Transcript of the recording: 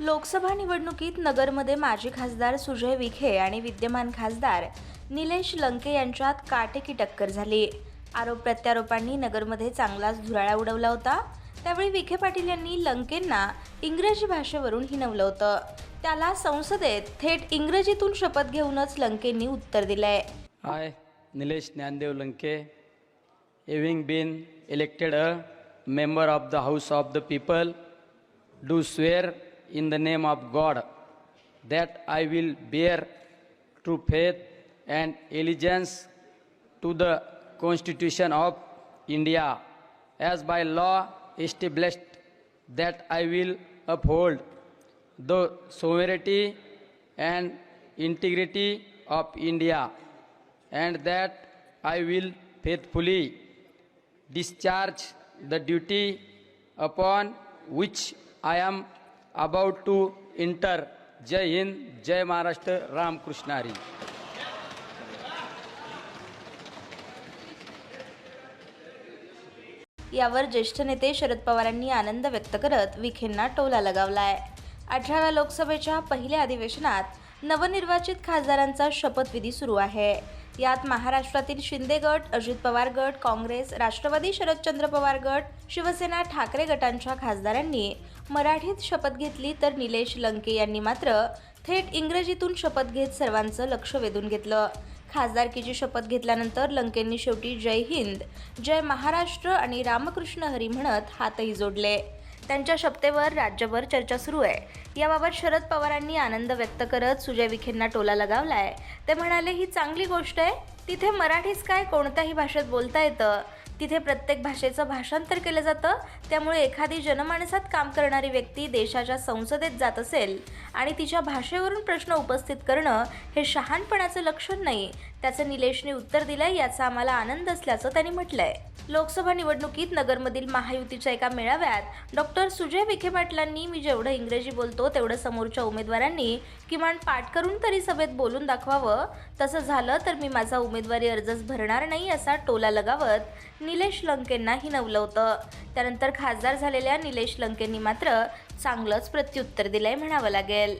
लोकसभा निवडणुकीत नगरमध्ये माजी खासदार सुजय विखे आणि विद्यमान खासदार निलेश लंके यांच्यात काटेकी टक्कर झाली. आरोप प्रत्यारोपांनी नगरमध्ये चांगलाच धुराळा उडवला होता. त्यावेळी विखे पाटील यांनी लंकेंना इंग्रजी भाषेवरून हिनवलं होतं. त्याला संसदेत थेट इंग्रजीतून शपथ घेऊनच लंकेंनी उत्तर दिलंय. I, Nilesh Dnyandev Lanke having been elected a member of the house of the people do swear in the name of God that I will bear true faith and allegiance to the Constitution of India. As by law established that I will uphold the sovereignty and integrity of India and that I will faithfully discharge the duty upon which I am about to enter. जय हिंद जय महाराष्ट्र रामकृष्ण हरी. यावर ज्येष्ठ नेते शरद पवारांनी आनंद व्यक्त करत विखेंना टोला लगावलाय. अठराव्या लोकसभेच्या पहिल्या अधिवेशनात नवनिर्वाचित खासदारांचा शपथविधी सुरू आहे. यात महाराष्ट्रातील शिंदे गट अजित पवार गट काँग्रेस राष्ट्रवादी शरदचंद्र पवार गट शिवसेना ठाकरे गटांच्या खासदारांनी मराठीत शपथ घेतली तर निलेश लंके यांनी मात्र थेट इंग्रजीतून शपथ घेत सर्वांचं लक्ष वेधून घेतलं. खासदारकीची शपथ घेतल्यानंतर लंकेंनी शेवटी जय हिंद जय महाराष्ट्र आणि रामकृष्ण हरी म्हणत हातही जोडले. त्यांच्या शपथेवर राज्यभर चर्चा सुरू आहे. याबाबत शरद पवारांनी आनंद व्यक्त करत सुजय विखेंना टोला लगावला आहे ते म्हणाले ही चांगली गोष्ट आहे. तिथे मराठीच काय कोणत्याही भाषेत बोलता येतं? तिथे प्रत्येक भाषेचं भाषांतर केलं जातं. त्यामुळे एखादी जनमानसात काम करणारी व्यक्ती देशाच्या संसदेत जात असेल आणि तिच्या भाषेवरून प्रश्न उपस्थित करणं हे शहाणपणाचं लक्षण नाही. त्याचं निलेशने उत्तर दिलंय याचा आम्हाला आनंद असल्याचं त्यांनी म्हटलंय. लोकसभा निवडणुकीत नगरमधील महायुतीच्या एका मेळाव्यात डॉक्टर सुजय विखे पाटलांनी मी जेवढं इंग्रजी बोलतो तेवढं समोरच्या उमेदवारांनी किमान पाठ करून तरी सभेत बोलून दाखवावं. तसं झालं तर मी माझा उमेदवारी अर्जच भरणार नाही असा टोला लगावत निलेश लंकेंना हिनवलं होतं त्यानंतर खासदार झालेल्या निलेश लंकेंनी मात्र चांगलंच प्रत्युत्तर दिलंय म्हणावं लागेल.